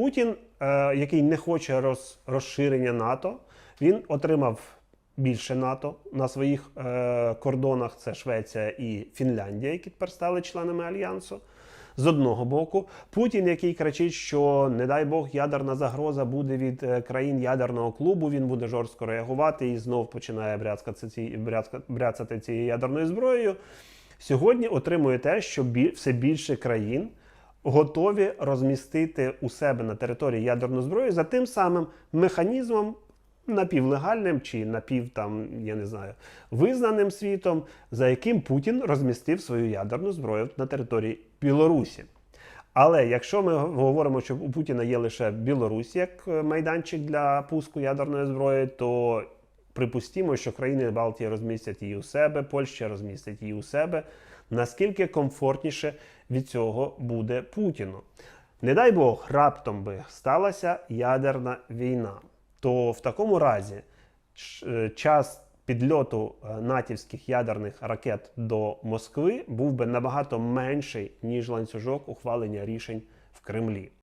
Путін, е, який не хоче роз, розширення НАТО, він отримав більше НАТО на своїх е, кордонах. Це Швеція і Фінляндія, які тепер стали членами альянсу. З одного боку, Путін, який кричить, що не дай Бог ядерна загроза буде від е, країн ядерного клубу, він буде жорстко реагувати і знов починає бряцкати, ці, бряцка- бряцати цією ядерною зброєю. Сьогодні отримує те, що все більше країн готові розмістити у себе на території ядерну зброю за тим самим механізмом. Напівлегальним чи напів там, я не знаю, визнаним світом, за яким Путін розмістив свою ядерну зброю на території Білорусі. Але якщо ми говоримо, що у Путіна є лише Білорусь як е, майданчик для пуску ядерної зброї, то припустімо, що країни Балтії розмістять її у себе, Польща розмістить її у себе. Наскільки комфортніше від цього буде Путіну? Не дай Бог, раптом би сталася ядерна війна, то в такому разі е, час підльоту е, натівських ядерних ракет до Москви був би набагато менший, ніж ланцюжок ухвалення рішень в Кремлі.